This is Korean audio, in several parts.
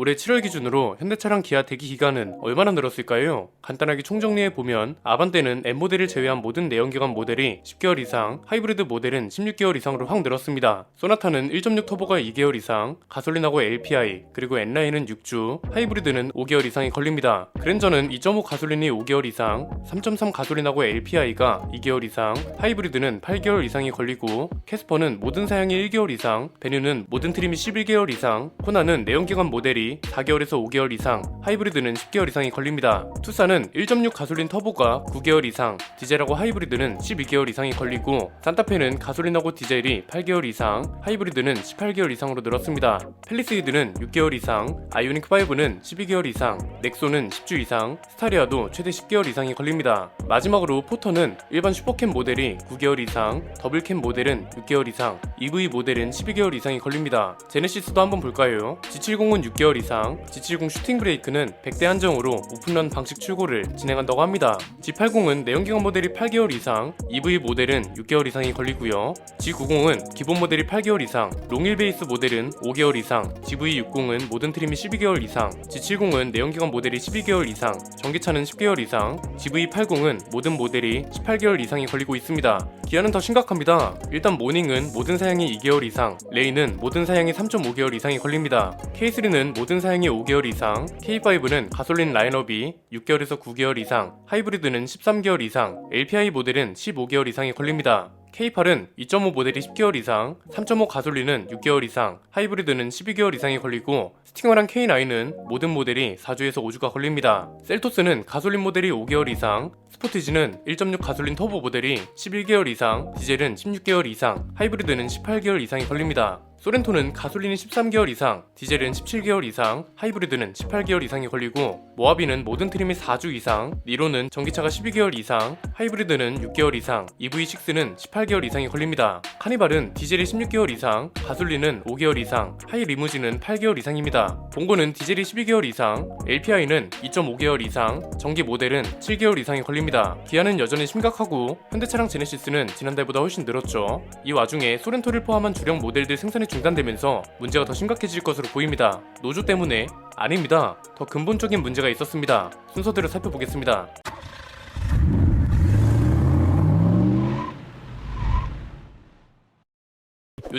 올해 7월 기준으로 현대차랑 기아 대기 기간은 얼마나 늘었을까요? 간단하게 총정리해 보면 아반떼는 M 모델을 제외한 모든 내연기관 모델이 10개월 이상, 하이브리드 모델은 16개월 이상으로 확 늘었습니다. 소나타는 1.6 터보가 2개월 이상, 가솔린하고 LPI, 그리고 N라인은 6주, 하이브리드는 5개월 이상이 걸립니다. 그랜저는 2.5 가솔린이 5개월 이상, 3.3 가솔린하고 LPI가 2개월 이상, 하이브리드는 8개월 이상이 걸리고, 캐스퍼는 모든 사양이 1개월 이상, 베뉴는 모든 트림이 11개월 이상, 코나는 내연기관 모델이 4개월에서 5개월 이상, 하이브리드는 10개월 이상이 걸립니다. 투사는 1.6 가솔린 터보가 9개월 이상, 디젤하고 하이브리드는 12개월 이상이 걸리고, 산타페는 가솔린하고 디젤이 8개월 이상, 하이브리드는 18개월 이상으로 늘었습니다. 펠리세이드는 6개월 이상, 아이오닉 5는 12개월 이상, 넥소는 10주 이상, 스타리아도 최대 10개월 이상이 걸립니다. 마지막으로 포터는 일반 슈퍼캠 모델이 9개월 이상, 더블캠 모델은 6개월 이상, EV 모델은 12개월 이상이 걸립니다. 제네시스도 한번 볼까요? G70은 6개월 이상, G70 슈팅 브레이크는 100대 한정으로 오픈런 방식 출고를 진행한다고 합니다. G80은 내연기관 모델이 8개월 이상, EV 모델은 6개월 이상이 걸리고요. G90은 기본 모델이 8개월 이상, 롱일 베이스 모델은 5개월 이상, GV60은 모든 트림이 12개월 이상, G70은 내연기관 모델이 12개월 이상, 전기차는 10개월 이상, GV80은 모든 모델이 18개월 이상이 걸리고 있습니다. 기아는 더 심각합니다. 일단 모닝은 모든 사양이 2개월 이상, 레이는 모든 사양이 3.5개월 이상이 걸립니다. K3는 모든 사양이 5개월 이상, K5는 가솔린 라인업이 6개월에서 9개월 이상, 하이브리드는 13개월 이상, LPI 모델은 15개월 이상이 걸립니다. K8은 2.5 모델이 10개월 이상, 3.5 가솔린은 6개월 이상, 하이브리드는 12개월 이상이 걸리고 스팅어랑 K9은 모든 모델이 4주에서 5주가 걸립니다. 셀토스는 가솔린 모델이 5개월 이상, 스포티지는 1.6 가솔린 터보 모델이 11개월 이상, 디젤은 16개월 이상, 하이브리드는 18개월 이상이 걸립니다. 소렌토는 가솔린이 13개월 이상, 디젤은 17개월 이상, 하이브리드는 18개월 이상이 걸리고 모하비는 모든 트림이 4주 이상, 니로는 전기차가 12개월 이상, 하이브리드는 6개월 이상, EV6는 18개월 이상이 걸립니다. 카니발은 디젤이 16개월 이상, 가솔린은 5개월 이상, 하이 리무진은 8개월 이상입니다. 봉고는 디젤이 12개월 이상, LPI는 2.5개월 이상, 전기 모델은 7개월 이상이 걸립니다. 기아는 여전히 심각하고 현대차랑 제네시스는 지난달보다 훨씬 늘었죠. 이 와중에 소렌토를 포함한 주력 모델들 생산이 중단되면서 문제가 더 심각해질 것으로 보입니다. 노조 때문에 아닙니다. 더 근본적인 문제가 있었습니다. 순서대로 살펴보겠습니다.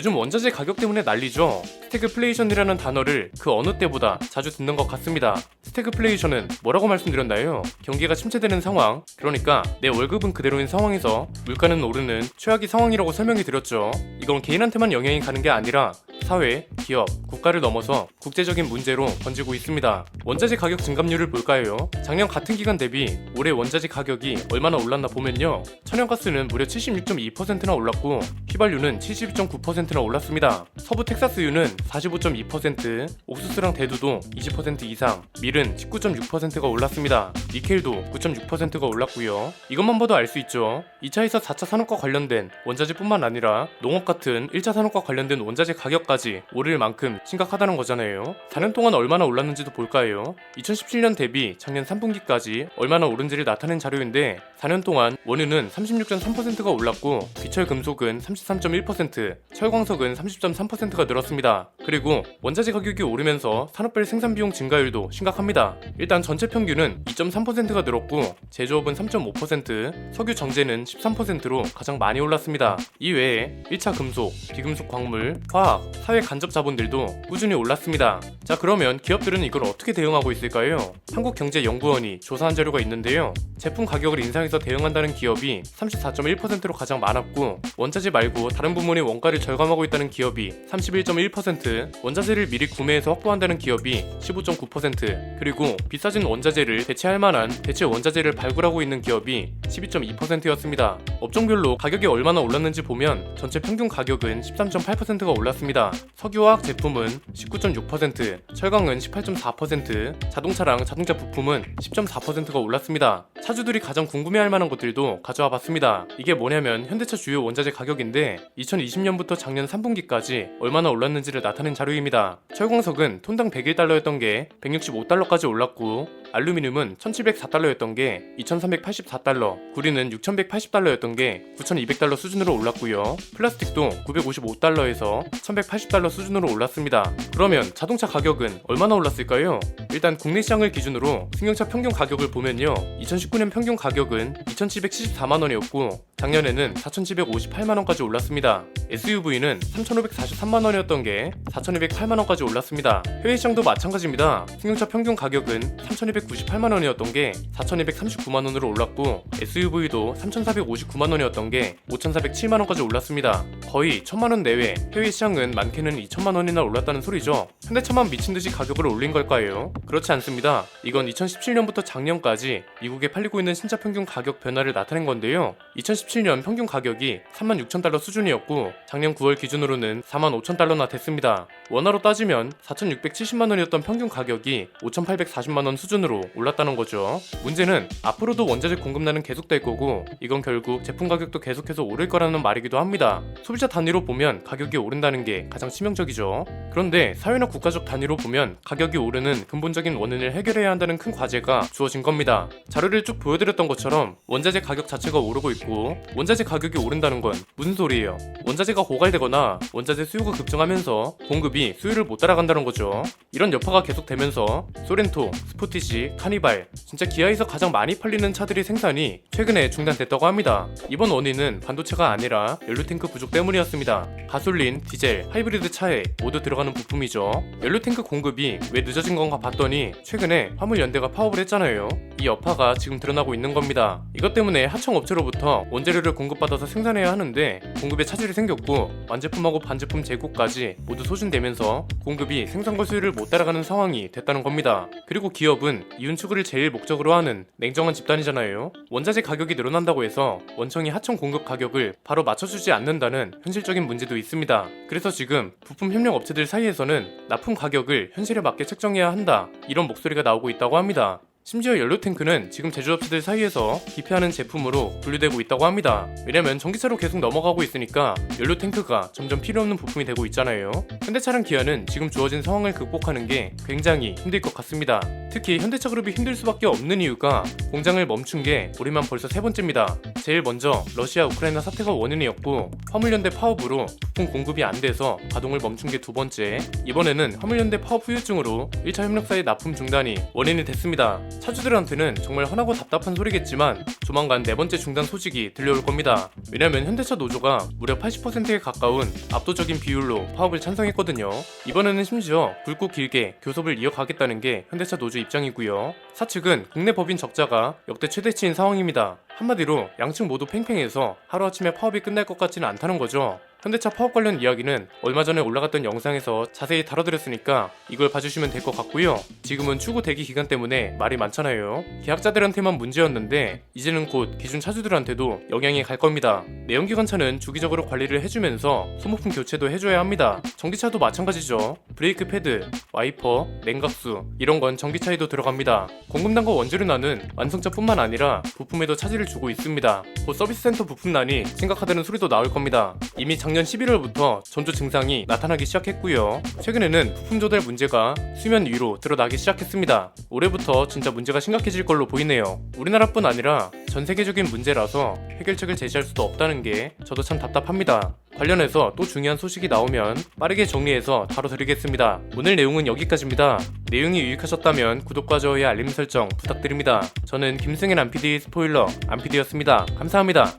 요즘 원자재 가격 때문에 난리죠. 스태그플레이션이라는 단어를 그 어느 때보다 자주 듣는 것 같습니다. 스태그플레이션은 뭐라고 말씀드렸나요? 경기가 침체되는 상황, 그러니까 내 월급은 그대로인 상황에서 물가는 오르는 최악의 상황이라고 설명해 드렸죠. 이건 개인한테만 영향이 가는 게 아니라 사회, 기업, 국가를 넘어서 국제적인 문제로 번지고 있습니다. 원자재 가격 증감률을 볼까요? 작년 같은 기간 대비 올해 원자재 가격이 얼마나 올랐나 보면요. 천연가스는 무려 76.2%나 올랐고 휘발유는 72.9%나 올랐습니다. 서부 텍사스유는 45.2%, 옥수수랑 대두도 20% 이상, 밀은 19.6%가 올랐습니다. 니켈도 9.6%가 올랐고요. 이것만 봐도 알 수 있죠. 2차에서 4차 산업과 관련된 원자재뿐만 아니라 농업 같은 1차 산업과 관련된 원자재 가격까지 오를 만큼 심각하다는 거잖아요. 4년 동안 얼마나 올랐는지도 볼까요? 2017년 대비 작년 3분기까지 얼마나 오른지를 나타낸 자료인데 4년 동안 원유는 36.3%가 올랐고 귀철 금속은 33.1%, 철광 석은 30.3%가 늘었습니다. 그리고 원자재 가격이 오르면서 산업별 생산 비용 증가율도 심각합니다. 일단 전체 평균은 2.3%가 늘었고 제조업은 3.5%, 석유 정제는 13%로 가장 많이 올랐습니다. 이 외에 1차 금속, 비금속 광물, 화학, 사회 간접 자본들도 꾸준히 올랐습니다. 자 그러면 기업들은 이걸 어떻게 대응하고 있을까요? 한국경제연구원이 조사한 자료가 있는데요. 제품 가격을 인상해서 대응한다는 기업이 34.1%로 가장 많았고 원자재 말고 다른 부문의 원가를 절감 하고 있다는 기업이 31.1%, 원자재를 미리 구매해서 확보한다는 기업이 15.9%, 그리고 비싸진 원자재를 대체할 만한 대체 원자재를 발굴하고 있는 기업이 12.2%였습니다. 업종별로 가격이 얼마나 올랐는지 보면 전체 평균 가격은 13.8%가 올랐습니다. 석유화학 제품은 19.6%, 철강은 18.4%, 자동차랑 자동차 부품은 10.4%가 올랐습니다. 차주들이 가장 궁금해할 만한 것들도 가져와 봤습니다. 이게 뭐냐면 현대차 주요 원자재 가격인데 2020년부터 작년 3분기까지 얼마나 올랐는지를 나타낸 자료입니다. 철광석은 톤당 101달러였던 게 165달러까지 올랐고 알루미늄은 1704달러였던 게 2384달러, 구리는 6180달러였던 게 9200달러 수준으로 올랐고요. 플라스틱도 955달러에서 1180달러 수준으로 올랐습니다. 그러면 자동차 가격은 얼마나 올랐을까요? 일단 국내 시장을 기준으로 승용차 평균 가격을 보면요. 2019년 평균 가격은 2774만 원이었고 작년에는 4758만 원까지 올랐습니다. SUV는 3543만 원이었던 게 4208만 원까지 올랐습니다. 해외 시장도 마찬가지입니다. 승용차 평균 가격은 3298만 원이었던 게 4239만 원으로 올랐고 SUV도 3459만 원이었던 게 5407만 원까지 올랐습니다. 거의 1000만 원 내외. 해외 시장은 많게는 2천만 원이나 올랐다는 소리죠. 현대차만 미친 듯이 가격을 올린 걸까요? 그렇지 않습니다. 이건 2017년부터 작년까지 미국에 팔리고 있는 신차 평균 가격 변화를 나타낸 건데요. 2017년 평균 가격이 36,000달러 수준이었고 작년 9월 기준으로는 45,000달러나 됐습니다. 원화로 따지면 4,670만 원이었던 평균 가격이 5,840만 원 수준으로 올랐다는 거죠. 문제는 앞으로도 원자재 공급난은 계속될 거고 이건 결국 제품 가격도 계속해서 오를 거라는 말이기도 합니다. 소비자 단위로 보면 가격이 오른다는 게 가장 치명적이죠. 그런데 사회나 국가적 단위로 보면 가격이 오르는 근본적인 원인을 해결해야 한다는 큰 과제가 주어진 겁니다. 자료를 쭉 보여드렸던 것처럼 원자재 가격 자체가 오르고 있고 원자재 가격이 오른다는 건 무슨 소리예요? 원자재가 고갈되거나 원자재 수요가 급증하면서 공급이 수요를 못 따라간다는 거죠. 이런 여파가 계속되면서 소렌토, 스포티지, 카니발 진짜 기아에서 가장 많이 팔리는 차들의 생산이 최근에 중단됐다고 합니다. 이번 원인은 반도체가 아니라 연료탱크 부족 때문이었습니다. 가솔린, 디젤, 하이브리드 차에 모두 들어가는 부품이죠. 연료탱크 공급이 왜 늦어진 건가 봤더니 최근에 화물연대가 파업을 했잖아요. 이 여파가 지금 드러나고 있는 겁니다. 이것 때문에 하청업체로부터 원재료를 공급받아서 생산해야 하는데 공급에 차질이 생겼고 완제품하고 반제품 재고까지 모두 소진되면서 공급이 생산과 수요를 못 따라가는 상황이 됐다는 겁니다. 그리고 기업은 이윤 추구를 제일 목적으로 하는 냉정한 집단이잖아요. 원자재 가격이 늘어난다고 해서 원청이 하청 공급 가격을 바로 맞춰주지 않는다는 현실적인 문제도 있습니다. 그래서 지금 부품 협력 업체들 사이에서는 납품 가격을 현실에 맞게 책정해야 한다 이런 목소리가 나오고 있다고 합니다. 심지어 연료탱크는 지금 제조업체들 사이에서 기피하는 제품으로 분류되고 있다고 합니다. 왜냐면 전기차로 계속 넘어가고 있으니까 연료탱크가 점점 필요 없는 부품이 되고 있잖아요. 현대차랑 기아는 지금 주어진 상황을 극복하는 게 굉장히 힘들 것 같습니다. 특히 현대차 그룹이 힘들 수밖에 없는 이유가 공장을 멈춘 게 우리만 벌써 세 번째입니다. 제일 먼저 러시아 우크라이나 사태가 원인이었고 화물연대 파업으로 부품 공급이 안 돼서 가동을 멈춘 게 두 번째 이번에는 화물연대 파업 후유증으로 1차 협력사의 납품 중단이 원인이 됐습니다. 차주들한테는 정말 화나고 답답한 소리겠지만 조만간 네 번째 중단 소식이 들려올 겁니다. 왜냐면 현대차 노조가 무려 80%에 가까운 압도적인 비율로 파업을 찬성했거든요. 이번에는 심지어 굵고 길게 교섭을 이어가겠다는 게 현대차 노조 입장이고요. 사측은 국내 법인 적자가 역대 최대치인 상황입니다. 한마디로 양측 모두 팽팽해서 하루아침에 파업이 끝날 것 같지는 않다는 거죠. 현대차 파업 관련 이야기는 얼마 전에 올라갔던 영상에서 자세히 다뤄드렸으니까 이걸 봐주시면 될 것 같고요. 지금은 추구 대기 기간 때문에 말이 많잖아요. 계약자들한테만 문제였는데 이제는 곧 기준 차주들한테도 영향이 갈 겁니다. 내연기관차는 주기적으로 관리를 해주면서 소모품 교체도 해줘야 합니다. 전기차도 마찬가지죠. 브레이크 패드, 와이퍼, 냉각수 이런 건 전기차에도 들어갑니다. 공급난과 원재료난은 완성차뿐만 아니라 부품에도 차질을 주고 있습니다. 곧 서비스 센터 부품난이 심각하다는 소리도 나올 겁니다. 이미 작년 11월부터 전조 증상이 나타나기 시작했고요. 최근에는 부품 조달 문제가 수면 위로 드러나기 시작했습니다. 올해부터 진짜 문제가 심각해질 걸로 보이네요. 우리나라뿐 아니라 전 세계적인 문제라서 해결책을 제시할 수도 없다는 게 저도 참 답답합니다. 관련해서 또 중요한 소식이 나오면 빠르게 정리해서 다뤄드리겠습니다. 오늘 내용은 여기까지입니다. 내용이 유익하셨다면 구독과 좋아요 알림 설정 부탁드립니다. 저는 김승현 안PD 스포일러 안PD였습니다. 감사합니다.